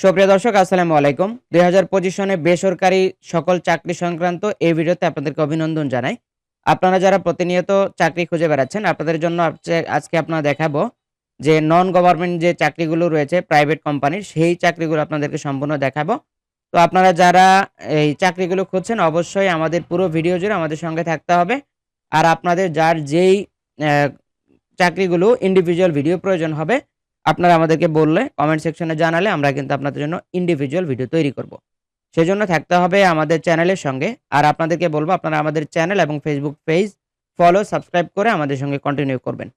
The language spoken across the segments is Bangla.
সুপ্রিয় দর্শক, আসসালামু আলাইকুম। দুই হাজার পঁচিশ সনে বেসরকারি সকল চাকরি সংক্রান্ত এই ভিডিওতে আপনাদেরকে অভিনন্দন জানাই। আপনারা যারা প্রতিনিয়ত চাকরি খুঁজে বেড়াচ্ছেন, আপনাদের জন্য আজকে- আপনারা দেখাবো যে নন গভর্নমেন্ট যে চাকরিগুলো রয়েছে প্রাইভেট কোম্পানির সেই চাকরিগুলো আপনাদেরকে সম্পূর্ণ দেখাবো। তো আপনারা যারা এই চাকরিগুলো খুঁজছেন, অবশ্যই আমাদের পুরো ভিডিও জুড়ে আমাদের সঙ্গে থাকতে হবে। আর আপনাদের যার যেই চাকরিগুলো ইন্ডিভিজুয়াল ভিডিও প্রয়োজন হবে আপনারা আমাদেরকে বললে কমেন্ট সেকশনে জানালে আমরা কিন্তু আপনাদের জন্য ইন্ডিভিজুয়াল ভিডিও তৈরি করব। সেজন্য থাকতে হবে আমাদের চ্যানেলের সঙ্গে। আর আপনাদেরকে বলব, আপনারা আমাদের চ্যানেল এবং ফেসবুক পেজ ফলো সাবস্ক্রাইব করে আমাদের সঙ্গে কন্টিনিউ করবেন।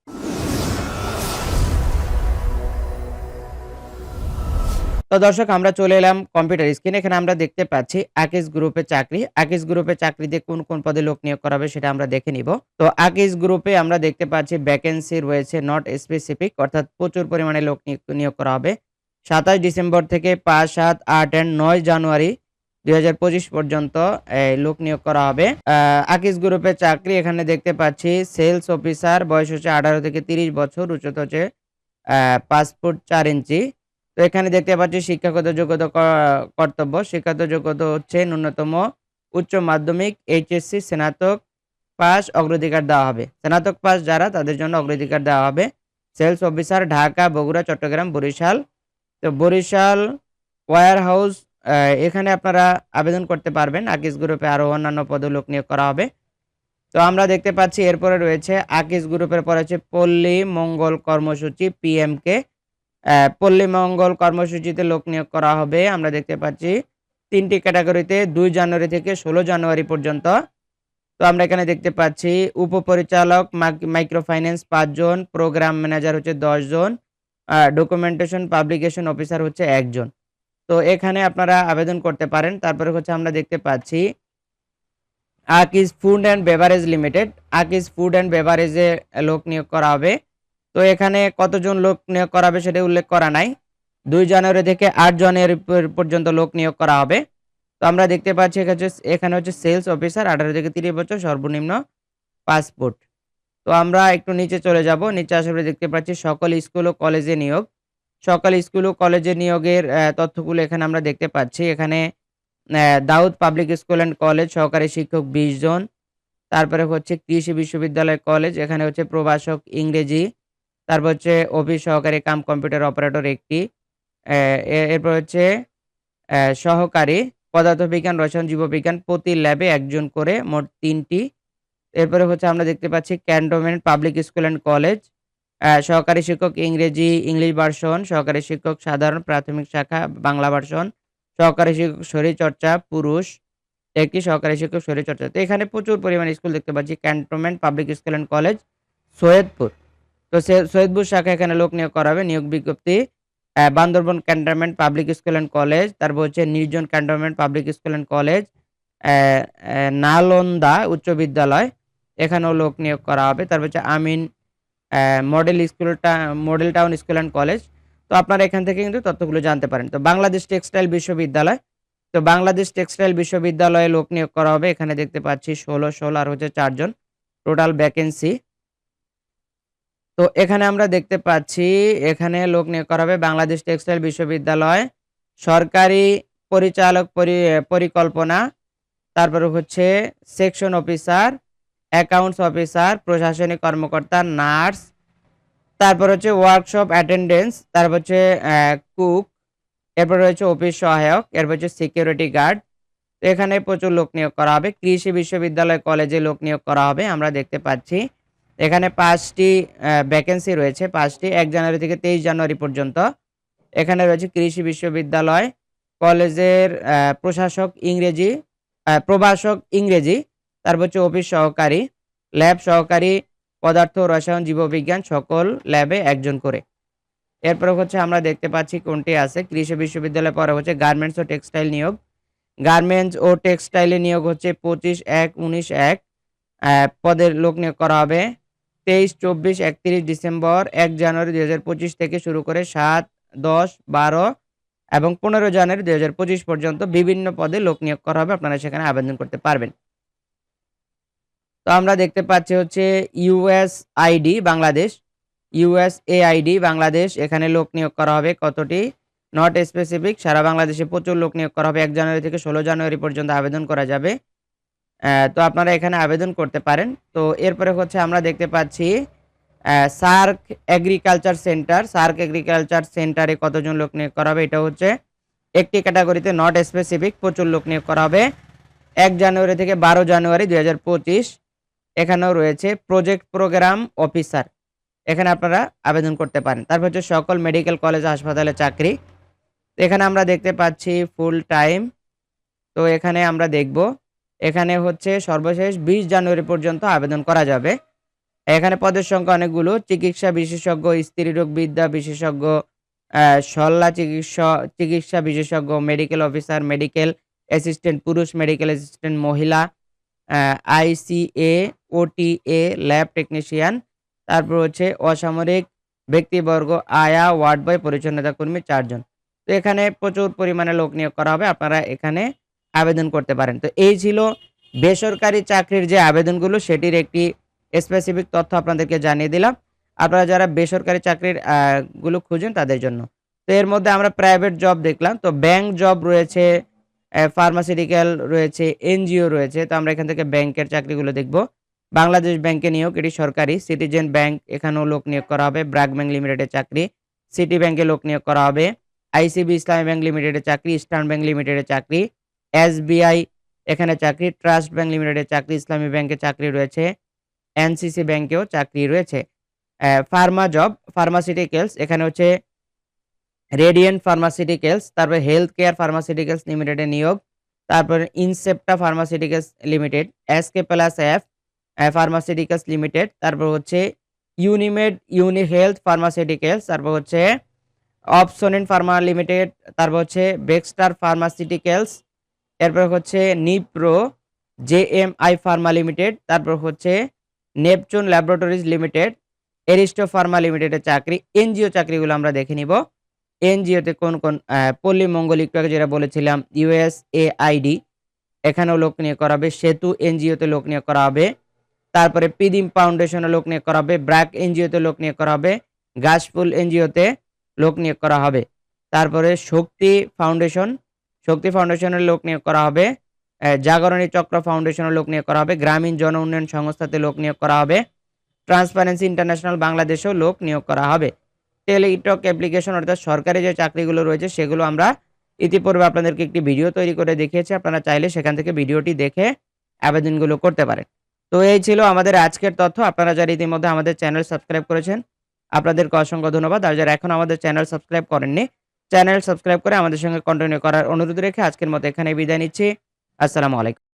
তো দর্শক, আমরা চলে এলাম কম্পিউটার স্ক্রিন এখানে আমরা দেখতে পাচ্ছি আকিস গ্রুপে চাকরি। আকিস গ্রুপে চাকরি দিয়ে কোন কোন পদে লোক নিয়োগ করা হবে সেটা আমরা দেখে নিব। তো আকিস গ্রুপে আমরা দেখতে পাচ্ছি ভ্যাকেন্সি রয়েছে নট স্পেসিফিক অর্থাৎ প্রচুর পরিমাণে লোক নিয়োগ- করা হবে। সাতাশ ডিসেম্বর থেকে পাঁচ, সাত, আট অ্যান্ড নয় জানুয়ারি দুই হাজার পঁচিশ পর্যন্ত লোক নিয়োগ করা হবে। আকিস গ্রুপে চাকরি, এখানে দেখতে পাচ্ছি সেলস অফিসার বয়স হচ্ছে আঠারো থেকে তিরিশ বছর, উচ্চতা হচ্ছে পাঁচ চার ইঞ্চি। তো এখানে দেখতে পাচ্ছি শিক্ষাগত যোগ্যতা কর্তব্য। শিক্ষাগত যোগ্যতা হচ্ছে ন্যূনতম উচ্চ মাধ্যমিক এইচএসসি স্নাতক পাস অগ্রাধিকার দেওয়া হবে। স্নাতক পাস যারা, তাদের জন্য অগ্রাধিকার দেওয়া হবে। Sales officer Dhaka, Bogura, Chattogram, Barishal. তো বরিশাল ওয়ার হাউস এখানে আপনারা আবেদন করতে পারবেন। আকিস গ্রুপে আরও অন্যান্য পদে লোক নিয়োগ করা হবে। তো আমরা দেখতে পাচ্ছি এরপরে রয়েছে আকিস গ্রুপের পরে হচ্ছে পল্লী মঙ্গল কর্মসূচি পিএমকে পল্লী মঙ্গল কর্মসূচিতে লোক নিয়োগ করা হবে। আমরা দেখতে পাচ্ছি তিনটি ক্যাটাগরিতে, দুই জানুয়ারি থেকে ষোলো জানুয়ারি পর্যন্ত। তো আমরা এখানে দেখতে পাচ্ছি উপপরিচালক মাইক্রো ফাইন্যান্স পাঁচজন, প্রোগ্রাম ম্যানেজার হচ্ছে দশজন ডকুমেন্টেশন পাবলিকেশন অফিসার হচ্ছে একজন। তো এখানে আপনারা আবেদন করতে পারেন। তারপরে হচ্ছে আমরা দেখতে পাচ্ছি Akij food and beverage limited. Akij food and বেভারেজে লোক নিয়োগ করা হবে। তো এখানে কতজন লোক নিয়োগ করা হবে সেটা উল্লেখ করা নাই। দুই জানুয়ারি থেকে আট জানুয়ারি পর্যন্ত লোক নিয়োগ করা হবে। তো আমরা দেখতে পাচ্ছি এখানে এখানে হচ্ছে সেলস অফিসার, আঠারো থেকে তিরিশ বছর, সর্বনিম্ন পাসপোর্ট। তো আমরা একটু নিচে চলে যাব। নিচে আসলে দেখতে পাচ্ছি সকল স্কুল ও কলেজে নিয়োগ। সকল স্কুল ও কলেজে নিয়োগের তথ্যগুলো এখানে আমরা দেখতে পাচ্ছি। এখানে Daud public school and college, সহকারী শিক্ষক বিশ জন। তারপরে হচ্ছে কৃষি বিশ্ববিদ্যালয় কলেজ, এখানে হচ্ছে প্রভাষক ইংরেজি। তারপর হচ্ছে অফিস সহকারী কাম কম্পিউটার অপারেটর একটি এরপর হচ্ছে সহকারী পদার্থবিজ্ঞান, রসায়ন, জীববিজ্ঞান প্রতি ল্যাবে একজন করে মোট তিনটি। এরপরে হচ্ছে আমরা দেখতে পাচ্ছি cantonment public school and college সহকারী শিক্ষক ইংরেজি ইংলিশ ভার্সন সহকারী শিক্ষক সাধারণ প্রাথমিক শাখা, বাংলা ভার্সন সহকারী শিক্ষক শরীরচর্চা, পুরুষ একটি সহকারী শিক্ষক শরীরচর্চা। তো এখানে প্রচুর পরিমাণে স্কুল দেখতে পাচ্ছি cantonment public school and college Saidpur. তো সৈয়দপুর শাখা এখানে লোক নিয়োগ করা হবে। নিয়োগ বিজ্ঞপ্তি Bandarban cantonment public school and college, তারপর হচ্ছে Nirjon cantonment public school and college Nalanda উচ্চ বিদ্যালয়, এখানেও লোক নিয়োগ করা হবে। তারপর হচ্ছে আমিন মডেল স্কুলটা model town school and college. তো আপনারা এখান থেকে কিন্তু তথ্যগুলো জানতে পারেন। তো বাংলাদেশ টেক্সটাইল বিশ্ববিদ্যালয়, তো বাংলাদেশ টেক্সটাইল বিশ্ববিদ্যালয়ে লোক নিয়োগ করা হবে। এখানে দেখতে পাচ্ছি ষোলো ষোলো আর হচ্ছে চারজন, টোটাল ভ্যাকেন্সি। তো এখানে আমরা দেখতে পাচ্ছি, এখানে লোক নিয়োগ করা হবে বাংলাদেশ টেক্সটাইল বিশ্ববিদ্যালয় সরকারি পরিচালক পরি- পরিকল্পনা, তারপরে হচ্ছে সেকশন অফিসার, অ্যাকাউন্টস অফিসার, প্রশাসনিক কর্মকর্তা, নার্স, তারপর হচ্ছে ওয়ার্কশপ অ্যাটেন্ডেন্স তারপর হচ্ছে কুক, এরপর রয়েছে অফিস সহায়ক, এরপর হচ্ছে সিকিউরিটি গার্ড। এখানে প্রচুর লোক নিয়োগ করা হবে, কৃষি বিশ্ববিদ্যালয় কলেজে লোক নিয়োগ করা হবে, আমরা দেখতে পাচ্ছি। এখানে পাঁচটি ভ্যাকেন্সি রয়েছে। পাঁচটি, এক জানুয়ারি থেকে তেইশ জানুয়ারি পর্যন্ত। এখানে রয়েছে কৃষি বিশ্ববিদ্যালয়, কলেজের প্রশাসক ইংরেজি প্রভাষক ইংরেজি তারপর হচ্ছে অফিস সহকারী, ল্যাব সহকারী, পদার্থ, রসায়ন, জীববিজ্ঞান, সকল ল্যাবে একজন করে। এরপর হচ্ছে আমরা দেখতে পাচ্ছি কোনটি আছে। কৃষি বিশ্ববিদ্যালয় পরে হচ্ছে গার্মেন্টস ও টেক্সটাইল নিয়োগ। গার্মেন্টস ও টেক্সটাইলে নিয়োগ হচ্ছে পঁচিশ এক, উনিশ এক পদের লোক নিয়োগ করা হবে। তেইশ, চব্বিশ, একত্রিশ ডিসেম্বর, এক জানুয়ারি দুই হাজার পঁচিশ থেকে শুরু করে সাত, দশ, বারো এবং পনেরো জানুয়ারি দুই হাজার পঁচিশ পর্যন্ত বিভিন্ন পদে লোক নিয়োগ করা হবে। আপনারা সেখানে আবেদন করতে পারবেন। তো আমরা দেখতে পাচ্ছি হচ্ছে US ID Bangladesh. US AID Bangladesh. এখানে লোক নিয়োগ করা হবে কতটি? নট স্পেসিফিক সারা বাংলাদেশে প্রচুর লোক নিয়োগ করা হবে। এক জানুয়ারি থেকে ষোলো জানুয়ারি পর্যন্ত আবেদন করা যাবে। তো আপনারা এখানে আবেদন করতে পারেন। তো এরপরে হচ্ছে আমরা দেখতে পাচ্ছি SAARC agriculture centre. SAARC agriculture সেন্টারে কতজন লোক নিয়োগ করা হবে? এটা হচ্ছে একটি ক্যাটাগরিতে নট স্পেসিফিক প্রচুর লোক নিয়োগ করা হবে। এক জানুয়ারি থেকে বারো জানুয়ারি দুই হাজার পঁচিশ এখানেও রয়েছে প্রজেক্ট প্রোগ্রাম অফিসার এখানে আপনারা আবেদন করতে পারেন। তারপর হচ্ছে সকল মেডিকেল কলেজ হাসপাতালে চাকরি। এখানে আমরা দেখতে পাচ্ছি ফুল টাইম তো এখানে আমরা দেখব এখানে হচ্ছে সর্বশেষ বিশ জানুয়ারি পর্যন্ত আবেদন করা যাবে। এখানে পদের সংখ্যা অনেকগুলো, চিকিৎসা বিশেষজ্ঞ স্ত্রীরোগ বিদ্যা বিশেষজ্ঞ শল্যা চিকিৎসা চিকিৎসা বিশেষজ্ঞ মেডিকেল অফিসার মেডিকেল অ্যাসিস্ট্যান্ট পুরুষ মেডিকেল অ্যাসিস্ট্যান্ট মহিলা আইসিএ ওটিএ ল্যাব টেকনিশিয়ান তারপর হচ্ছে অসামরিক ব্যক্তিবর্গ, আয়া, ওয়ার্ড বয়, পরিচ্ছন্নতা কর্মী চারজন। তো এখানে প্রচুর পরিমাণে লোক নিয়োগ করা হবে। আপনারা এখানে আবেদন করতে পারেন। তো এই ছিল বেসরকারি চাকরির যে আবেদনগুলো, সেটির একটি স্পেসিফিক তথ্য আপনাদেরকে জানিয়ে দিলাম। আপনারা যারা বেসরকারি চাকরিরগুলো খুঁজেন তাদের জন্য। তো এর মধ্যে আমরা প্রাইভেট জব দেখলাম। তো ব্যাংক জব রয়েছে ফার্মাসিউটিক্যাল রয়েছে এনজিও রয়েছে। তো আমরা এখান থেকে ব্যাংকের চাকরিগুলো দেখব। বাংলাদেশ ব্যাংকে নিয়োগ, এটি সরকারি। সিটিজেন ব্যাংক এখানেও লোক নিয়োগ করা হবে। ব্র্যাক ব্যাংক লিমিটেডের চাকরি। সিটি ব্যাংকে লোক নিয়োগ করা হবে। আইসিবি ইসলামী ব্যাংক লিমিটেডের চাকরি। ইস্টার্ন ব্যাংক লিমিটেডের চাকরি। এসবিআই, এখানে চাকরি, ট্রাস্ট ব্যাংক লিমিটেডের চাকরি, ইসলামী ব্যাংকে চাকরি রয়েছে, এনসিসি ব্যাংকেও চাকরি রয়েছে। ফার্মা জব, ফার্মাসিউটিক্যালস, এখানে হচ্ছে রেডিয়েন্ট ফার্মাসিউটিক্যালস, তারপর হেলথ কেয়ার ফার্মাসিউটিক্যালস লিমিটেডে নিয়োগ, তারপর Incepta pharmaceuticals limited, SK plus F pharmaceuticals limited, তারপর হচ্ছে ইউনিমেড ইউনি হেলথ ফার্মাসিউটিক্যালস, তারপর হচ্ছে অপসোনেন্ট ফার্মা লিমিটেড, তারপর হচ্ছে বেক্সটার ফার্মাসিউটিক্যালস এরপর হচ্ছে Nipro J M I pharma limited, তারপর হচ্ছে Neptune laboratories limited, Aristo pharma লিমিটেডের চাকরি, এনজিও চাকরিগুলো আমরা দেখে নিব। এনজিওতে কোন কোন পল্লী মঙ্গল যেটা বলেছিলাম, ইউএসএআইডি, এখানেও লোক নিয়োগ করা হবে সেতু এনজিওতে লোক নিয়োগ করা হবে তারপরে পিদিম ফাউন্ডেশনে লোক নিয়োগ করা হবে ব্র্যাক এনজিওতে লোক নিয়োগ করা হবে গাছফুল এনজিওতে লোক নিয়োগ করা হবে। তারপরে শক্তি ফাউন্ডেশন শক্তি ফাউন্ডেশনের লোক নিয়োগ করা হবে জাগরণী চক্র ফাউন্ডেশনের লোক নিয়োগ করা হবে, গ্রামীণ জন উন্নয়ন সংস্থাতে লোক নিয়োগ করা হবে, ট্রান্সপারেন্সি ইন্টারন্যাশনাল বাংলাদেশেও লোক নিয়োগ করা হবে। টেলিটক অ্যাপ্লিকেশন অর্থাৎ সরকারি যে চাকরিগুলো রয়েছে, সেগুলো আমরা ইতিপূর্বে আপনাদেরকে একটি ভিডিও তৈরি করে দেখিয়েছি। আপনারা চাইলে সেখান থেকে ভিডিওটি দেখে আবেদনগুলো করতে পারেন। তো এই ছিল আমাদের আজকের তথ্য। আপনারা যারা ইতিমধ্যে আমাদের চ্যানেল সাবস্ক্রাইব করেছেন, আপনাদেরকে অসংখ্য ধন্যবাদ। আর যারা এখন আমাদের চ্যানেল সাবস্ক্রাইব করেননি চ্যানেল সাবস্ক্রাইব করে আমাদের সঙ্গে কন্টিনিউ করার অনুরোধ রেখে আজকের মতো এখানে বিদায় নিচ্ছি। আসসালামু আলাইকুম।